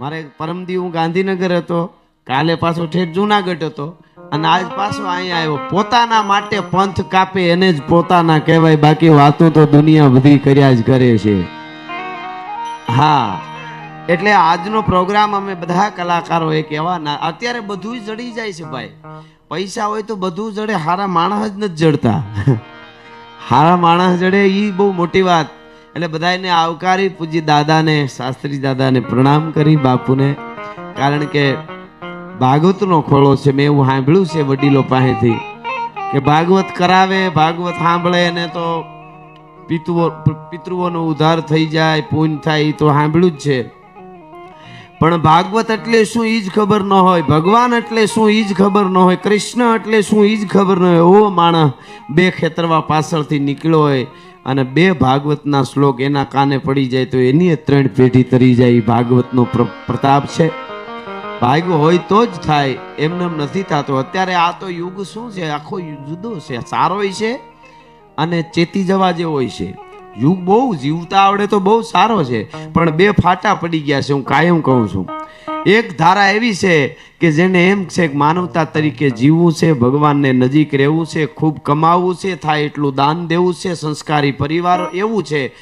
મારે પરમદી, હું ગાંધીનગર હતો. કાલે પાછો ઠેઠ જુનાગઢ હતો. અને આજ પાછો અહીંયા આવ્યો. પોતાના માટે પંથ કાપે એને જ પોતાના કહેવાય. બાકી વાતો તો દુનિયા બધી કર્યા જ કરે છે. હા. એટલે આજનો પ્રોગ્રામ અમે બધા કલાકારો એ કહેવાના અત્યારે બધું જડી જાય છે ભાઈ. પૈસા હોય તો બધું જડે. હારા માણસ જ નથી જડતા. હારા માણસ જડે એ બહુ મોટી વાત. એટલે બધાને આવકારી પૂજી દાદાને, શાસ્ત્રી દાદાને પ્રણામ કરી, બાપુને. કારણ કે ભાગવતનો ખોળો છે, મેં એવું સાંભળ્યું છે વડીલો પાસેથી કે ભાગવત કરાવે, ભાગવત સાંભળે એને તો પિતૃઓ, પિતૃઓનો ઉદ્ધાર થઈ જાય, પૂન થાય એ તો સાંભળ્યું જ છે. પણ ભાગવત એટલે શું એ જ ખબર ન હોય, ભગવાન એટલે શું એ જ ખબર ન હોય, કૃષ્ણ એટલે શું એ જ ખબર ન હોય, એવો માણસ બે ખેતરવા પાછળથી નીકળ્યો હોય અને બે ભાગવતના શ્લોક એના કાને પડી જાય તો એની ત્રણ પેઢી તરી જાય, એ ભાગવતનો પ્ર- પ્રતાપ છે. ભાગ્ય હોય તો જ થાય એમને નથી થતો. અત્યારે આ તો યુગ શું છે? આખો જુદો છે, સારોય છે અને ચેતી જવા જેવો છે. યુગ બહુ જીવતા આવડે તો બહુ સારો છે, પણ બે ફાટા પડી ગયા છે, હું કાયમ કહું છું. એક ધારા એવી છે કે જેને એમ છે કે માનવતા તરીકે જીવવું છે ભગવાનને નજીક રહેવું છે ખૂબ કમાવવું છે થાય એટલું દાન દેવું છે સંસ્કારી પરિવાર એવું છે.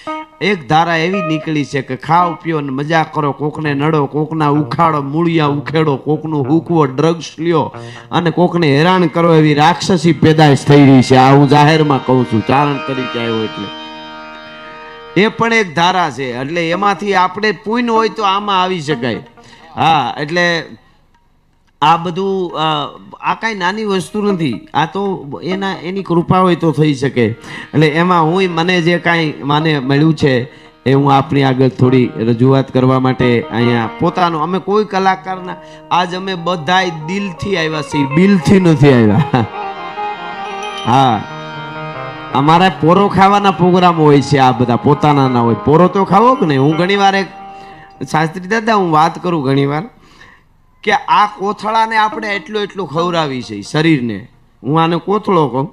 એક ધારા એવી નીકળી છે કે ખાવ પીઓ ને મજા કરો કોકને નડો કોકના ઉખાડો મૂળિયા ઉખેડો કોકનું હુકવો ડ્રગ્સ લ્યો. અને કોકને હેરાન કરો એવી રાક્ષસી પેદાશ થઈ રહી છે. આ હું જાહેરમાં કહું છું ચારણ તરીકે આવ્યો એટલે. એ પણ એક ધારા છે. એટલે એમાંથી આપણે પૂન હોય તો આમાં આવી શકાય. હા, એટલે આ બધું આ કાંઈ નાની વસ્તુ નથી. આ તો એના, એની કૃપા હોય તો થઈ શકે. એટલે એમાં હું મને જે કાંઈ મને મળ્યું છે, એ હું આપણી આગળ થોડી રજૂઆત કરવા માટે અહીંયા પોતાનું, અમે કોઈ કલાકારના, આજ અમે બધાય દિલથી આવ્યા છીએ, બિલથી નથી આવ્યા. હા, અમારા પોરો ખાવાના પ્રોગ્રામ હોય છે આ બધા, પોતાના હોય. પોરો તો ખાવો કે નહીં? હું ઘણી વાર શાસ્ત્રી દાદા, હું વાત કરું ઘણીવાર કે આ કોથળાને આપણે એટલું એટલું ખવડાવી છે શરીરને. હું આને કોથળો કહું,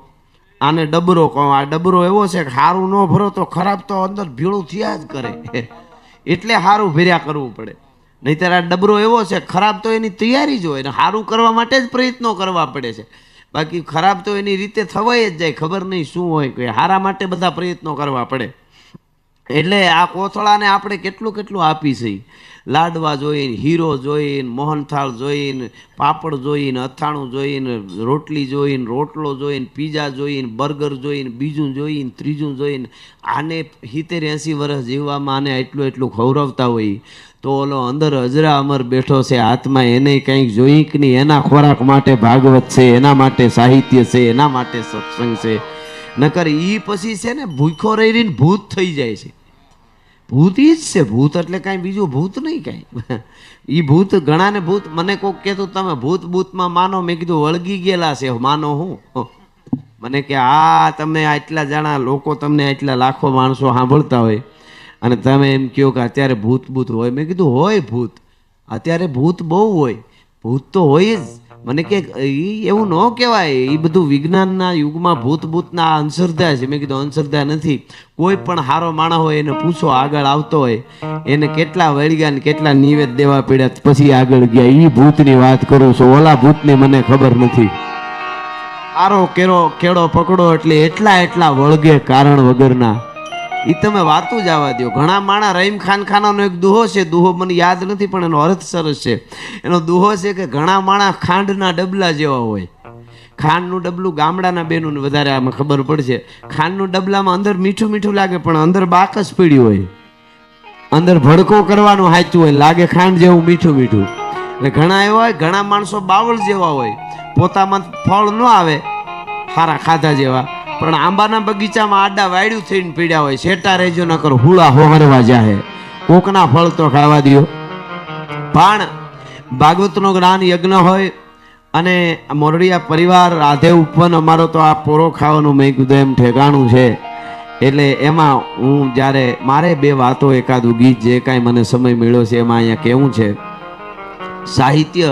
આને ડબરો કહું. આ ડબરો એવો છે કે સારું ન ભરો તો ખરાબ તો અંદર ભીળું થયા જ કરે. એટલે સારું ભેર્યા કરવું પડે. નહીંતર આ ડબરો એવો છે, ખરાબ તો એની તૈયારી જ હોય ને સારું કરવા માટે જ પ્રયત્નો કરવા પડે છે. બાકી ખરાબ તો એની રીતે થવાય જ જાય, ખબર નહીં શું હોય કે હારા માટે બધા પ્રયત્નો કરવા પડે. એટલે આ કોથળાને આપણે કેટલું કેટલું આપી છે? લાડવા જોઈને, હીરો જોઈને, મોહનથાળ જોઈને, પાપડ જોઈને, અથાણું જોઈને, રોટલી જોઈને, રોટલો જોઈને, પીઝા જોઈને, બર્ગર જોઈને, બીજું જોઈને, ત્રીજું જોઈને, આને સિત્તેર એંસી વર્ષ જીવવામાં આને એટલું એટલું ખવરાવતા હોય. તો ઓલો અંદર અજરા અમર બેઠો છે, હાથમાં એને કંઈક જોઈ કે નહીં એના ખોરાક માટે ભાગવત છે, એના માટે સાહિત્ય છે, એના માટે સત્સંગ છે. નકર એ પછી છે ને ભૂખો રહી રહીને ભૂત થઈ જાય છે. ભૂત એ જ છે, ભૂત એટલે કાંઈ બીજું ભૂત નહીં કાંઈ. એ ભૂત ઘણાને ભૂત, મને કોક કહેતું, તમે ભૂત ભૂતમાં માનો. મેં કીધું, વળગી ગયેલા છે, માનો હું. મને કે, આ તમે આટલા જણા, લોકો તમને આટલા લાખો માણસો સાંભળતા હોય. અને તમે એમ કહો કે, અત્યારે ભૂત ભૂત હોય. મેં કીધું, હોય ભૂત. અત્યારે ભૂત બહુ હોય. ભૂત તો હોય જ. મને કે એવું ન કહેવાય. એ બધું વિજ્ઞાનના યુગમાં ભૂત ભૂતના અંધશ્રદ્ધા છે. મેં કીધું અંધશ્રદ્ધા નથી. કોઈ પણ હારો માણસ હોય એને પૂછો આગળ આવતો હોય. એને કેટલા વળગ્યા ને કેટલા નિવેદ દેવા પડ્યા પછી આગળ ગયા. એ ભૂતની વાત કરું છું. ઓલા ભૂતની મને ખબર નથી. આરો કેરો કેળો પકડો એટલે એટલા એટલા વળગે કારણ વગરના. એ તમે વાતું જ આવવા દો ઘણા માણા રહીમ ખાન ખાનાનો એક દુહો છે. દુહો મને યાદ નથી, પણ એનો અર્થ સરસ છે. એનો દુહો છે કે ઘણા માણા ખાંડના ડબલા જેવા હોય. ખાંડનું ડબલું ગામડાના બેનું વધારે આમાં ખબર પડશે. ખાંડનું ડબલામાં અંદર મીઠું મીઠું લાગે, પણ અંદર બાકસ પીડી હોય. અંદર ભડકો કરવાનું હાચું હોય, લાગે ખાંડ જેવું મીઠું મીઠું. એટલે ઘણા એવા હોય, ઘણા માણસો બાવળ જેવા હોય. પોતામાં ફળ ન આવે સારા ખાધા જેવા. પણ આંબાના બગીચામાં આડા વાયડું થઈને પીડ્યા હોય શેટા રેજો ન કરો હુળા હોહરવા જાહે. કોકના ફળ તો ખાવા દ્યો. પણ ભાગવતનો જ્ઞાન યજ્ઞ હોય અને મોરડિયા પરિવાર રાધે ઉપવન, અમારો તો આ પોરો ખાવાનું મેં કીધું એમ ઠેકાણું છે. એટલે એમાં હું જ્યારે, મારે બે વાતો એકાદું ગીત જે કાંઈ મને સમય મળ્યો છે, એમાં અહીંયા કેવું છે. સાહિત્ય,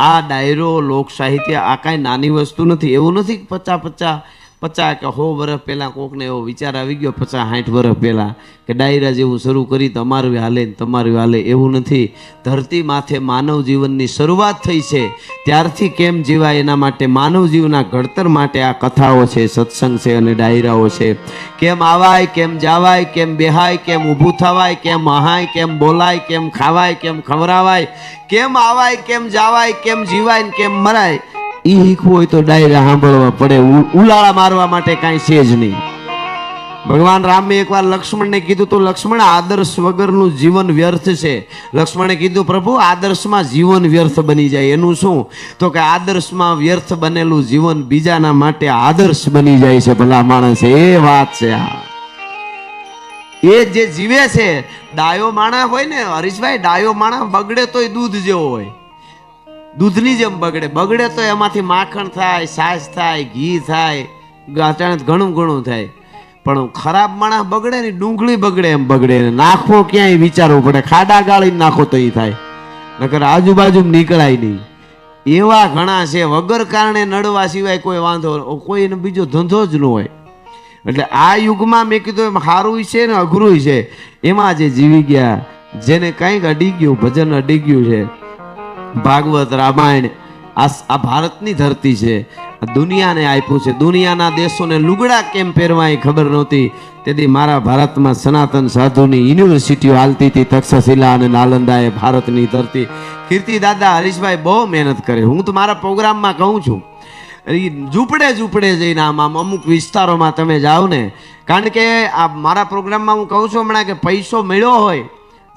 આ ડાયરો લોક સાહિત્ય આ કાંઈ નાની વસ્તુ નથી, એવું નથી કે પચાસ પચાસ કે સો વર્ષ પહેલાં કોકને એવો વિચાર આવી ગયો, પચાસ સાઠ વર્ષ પહેલાં, કે ડાયરા જેવું શરૂ કરી તમારું હાલે ને તમારું હાલે એવું નથી. ધરતી માથે માનવ જીવનની શરૂઆત થઈ છે. ત્યારથી કેમ જીવાય એના માટે માનવ જીવના ઘડતર માટે આ કથાઓ છે, સત્સંગ છે અને ડાયરાઓ છે. કેમ આવાય, કેમ જાવાય, કેમ બેહાય, કેમ ઊભું થવાય, કેમ હહાય કેમ બોલાય, કેમ ખાવાય, કેમ ખવરાવાય કેમ આવાય, કેમ જાવાય, કેમ જીવાય ને કેમ મરાય ઈ શીખવું હોય તો ડાયરા સાંભળવા પડે. ઉલાળા મારવા માટે કાંઈ છે જ નહીં. ભગવાન રામે એકવાર લક્ષ્મણને કીધું તો લક્ષ્મણ આદર્શ વગરનું જીવન વ્યર્થ છે. લક્ષ્મણે કીધું, પ્રભુ, આદર્શમાં જીવન વ્યર્થ બની જાય. એનું શું? તો કે આદર્શમાં વ્યર્થ બનેલું જીવન બીજાના માટે આદર્શ બની જાય છે. ભલા માણસ, એ વાત છે આ. એ જે જીવે છે, ડાયો માણસ હોય ને, હરીશભાઈ, ડાયો માણસ બગડે તોય દૂધ જેવો હોય. દૂધની જેમ બગડે. બગડે તો એમાંથી માખણ થાય, છાશ થાય, ઘી થાય, ગાંઠણ ઘણું ઘણું થાય. પણ ખરાબ માણસ બગડે ને, ડુંગળી બગડે એમ બગડે નાખવો ક્યાંય વિચારવું પડે. ખાડા ગાળીને નાખો તો એ થાય. નકર આજુબાજુ નીકળાય નહીં. એવા ઘણા છે. વગર કારણે નડવા સિવાય કોઈ વાંધો કોઈને બીજો ધંધો જ ન હોય. એટલે આ યુગમાં મેં કીધું એમ સારું છે ને, અઘરું છે. એમાં જે જીવી ગયા, જેને કંઈક અડી ગયું, ભજન અડી ગયું છે ભાગવત રામાયણ, આ આ ભારતની ધરતી છે. દુનિયાને આપ્યું છે. દુનિયાના દેશોને લુગડા કેમ પહેરવા એ ખબર નહોતી. તેથી મારા ભારતમાં સનાતન સાધુની યુનિવર્સિટીઓ હાલતી હતી તક્ષશિલા અને નાલંદા એ ભારતની ધરતી. કીર્તિ દાદા, હરીશભાઈ બહુ મહેનત કરે. હું તો મારા પ્રોગ્રામમાં કહું છું. ઝૂંપડે ઝૂંપડે જઈને આમ આમ અમુક વિસ્તારોમાં તમે જાઓ ને. કારણ કે આ મારા પ્રોગ્રામમાં હું કહું છું હમણાં કે પૈસો મળ્યો હોય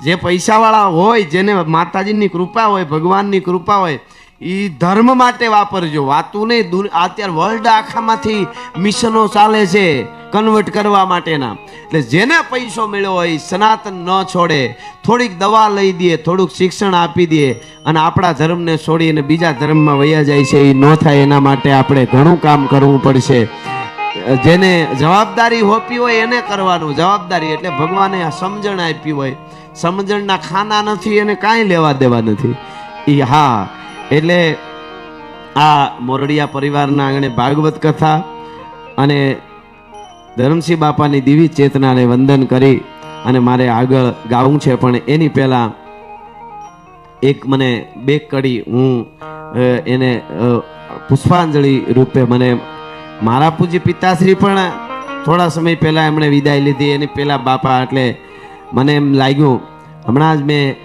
જે પૈસાવાળા હોય, જેને માતાજીની કૃપા હોય, ભગવાનની કૃપા હોય એ ધર્મ માટે વાપરજો. વાતું નહીં અત્યારે વર્લ્ડ આખામાંથી મિશનો ચાલે છે કન્વર્ટ કરવા માટેના. એટલે જેને પૈસો મળ્યો હોય સનાતન ન છોડે. થોડીક દવા લઈ દે, થોડુંક શિક્ષણ આપી દે અને આપણા ધર્મને છોડીને બીજા ધર્મમાં વયા જાય છે. એ ન થાય એના માટે આપણે ઘણું કામ કરવું પડશે. જેને જવાબદારી હોપી હોય, એને કરવાનું. જવાબદારી એટલે ભગવાને સમજણ આપી હોય. સમજણના ખાના નથી એને કાંઈ લેવા દેવા નથી. એ હા, એટલે આ મોરડિયા પરિવારના આંગણે ભાગવત કથા અને ધરમસિંહ બાપાની દિવી ચેતનાને વંદન કરી અને મારે આગળ ગાવું છે, પણ એની પહેલાં એક મને બે કડી હું એને પુષ્પાંજલિ રૂપે મને મારા પૂજ્ય પિતાશ્રી પણ થોડા સમય પહેલાં એમણે વિદાય લીધી. એની પહેલાં બાપા એટલે મને એમ લાગ્યું, હમણાં જ મેં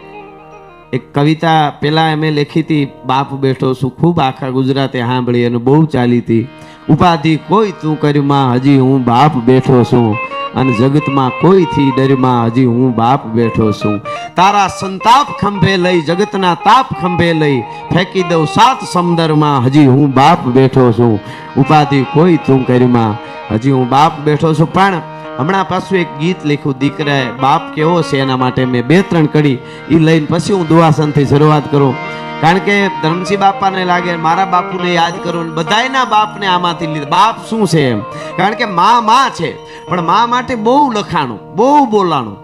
એક કવિતા પહેલાં અમે લેખી હતી, બાપ બેઠો છું, ખૂબ આખા ગુજરાતે સાંભળી અને બહુ ચાલી હતી. ઉપાધિ કોઈ તું કર્યુંમાં હજી હું બાપ બેઠો છું. અને જગતમાં કોઈથી ડરમાં હજી હું બાપ બેઠો છું. તારા સંતાપ ખંભે લઈ, જગતના તાપ ખંભે લઈ, ફેંકી દઉં સાત સમંદરમાં, હજી હું બાપ બેઠો છું. ઉપાધિ કોઈ તું કર્યુંમાં હજી હું બાપ બેઠો છું. પણ હમણાં પાછું એક ગીત લખ્યું, દીકરાએ બાપ કેવો છે એના માટે મેં બે ત્રણ કડી એ લઈને પછી હું દુઆસનથી શરૂઆત કરું. કારણ કે ધરમસિંહ બાપાને લાગે, મારા બાપુને યાદ કરું ને બધાયના બાપને આમાંથી લીધા. બાપ શું છે એમ? કારણ કે મા મા છે, પણ મા માટે બહુ લખાણું, બહુ બોલાણું.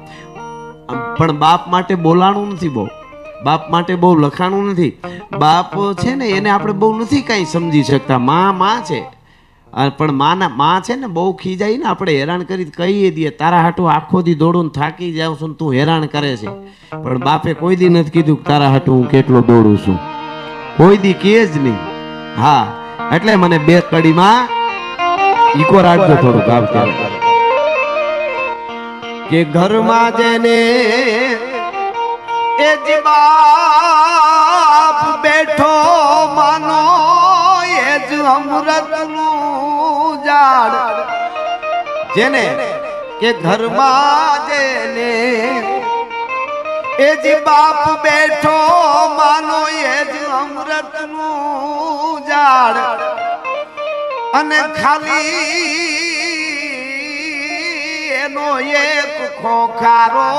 પણ બાપ માટે બોલાણું નથી બહુ. બાપ માટે બહુ લખાણું નથી. બાપ છે ને, એને આપણે બહુ નથી કાંઈ સમજી શકતા. મા મા છે. પણ માના માં છે ને, બહુ ખીજાઈ ને આપણે હેરાન કરી કહીએ દઈએ તારા હાટું આખો દી દોડું થાકી જાઉં છું તું હેરાન કરે છે. પણ બાપે કોઈ દી નથી કીધું કે તારા હાટું હું કેટલો દોડું છું. કોઈ દી કહે જ નહીં. હા, એટલે મને બે કડીમાં ઈકો રાખજો થોડુંક આવતા કે ઘરમાં જેને એ જ બાપ બેઠો માનો, એ જ અમૃતનું ઝાડ જેને કે ઘરમાં જેને એ જ બાપ બેઠો માનો એ જ અમૃતનું ઝાડ. અને ખાલી એનો એક ખોખારો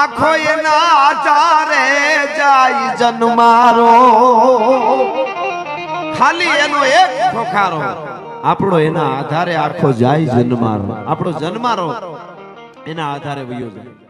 આખો એના ચારે જાય જન્મારો. ખાલી એનો એક ખોખારો. આપણો એના આધારે આખો જાય જન્મારો. આપણો જન્મારો એના આધારે વયો જાય.